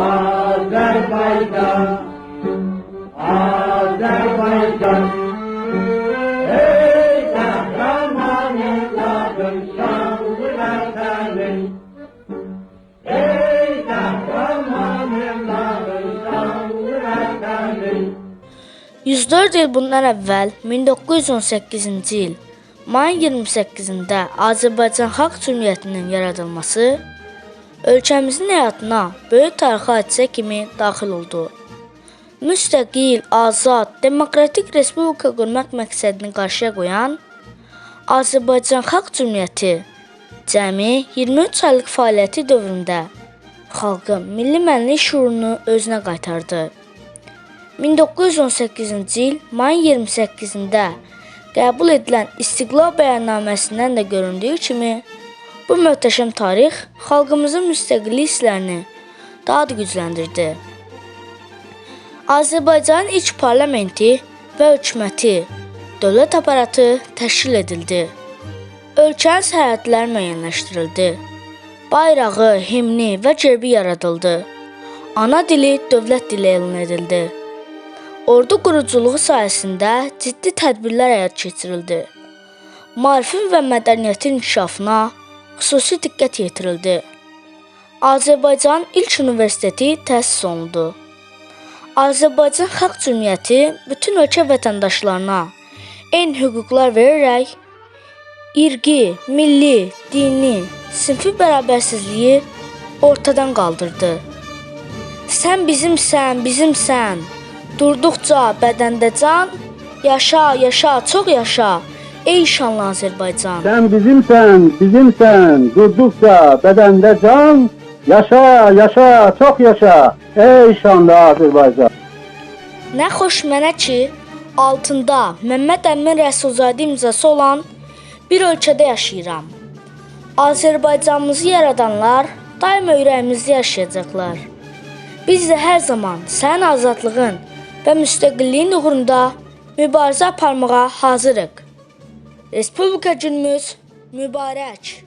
Azerbaycan, Azerbaycan. Ey kahraman evladım şanlı vatanım. Ey kahraman evladım şanlı vatanım. 104 il bundan əvvəl 1918-ci il mayın 28-də Azərbaycan Xalq Cümhuriyyətinin yaradılması ölkəmizin həyatına böyük tarixi hadisə kimi daxil oldu. Müstəqil, azad, demokratik respublika qurmaq məqsədini qarşıya qoyan Azərbaycan Xalq Cümhuriyyəti cəmi 23 aylıq fəaliyyəti dövründə xalqın milli mənlik şüurunu özünə qaytardı. 1918-ci il mayın 28-də qəbul edilən İstiqlal bəyannaməsindən də göründüyü kimi, bu möhtəşəm tarix xalqımızın müstəqillik hisslərini daha da gücləndirdi. Azərbaycanın ilk parlamenti və hökuməti, dövlət aparatı təşkil edildi. Ölkənin sərhədləri müəyyənləşdirildi. Bayrağı, himni və gerbi yaradıldı. Ana dili dövlət dili elan edildi. Ordu quruculuğu sayəsində ciddi tədbirlər həyata keçirildi. Maarifin və mədəniyyətin inkişafına xüsusi diqqət yetirildi. Azərbaycanın ilk universiteti təsis olundu. Azərbaycan Xalq Cümhuriyyəti bütün ölkə vətəndaşlarına eyni hüquqlar verərək irqi, milli, dini, sinfi bərabərsizliyi ortadan qaldırdı. Sən bizimsən, bizimsən. Durduqca bədəndə can, yaşa, yaşa, çox yaşa. Ey şanlı Azərbaycan. Sen bizimsen, bizimsen, durdukça bedende can, yaşa, yaşa, çok yaşa, ey şanlı Azerbaycan. Nə xoş mənə ki, altında Məmməd Əmin Rəsulzadə imzası olan bir ölkədə yaşayıram. Azərbaycanımızı yaradanlar daima ürəyimizdə yaşayacaqlar. Biz də hər zaman sənin azadlığın və müstəqilliyin uğrunda mübarizə aparmağa hazırıq. Respublikacımız mübarek.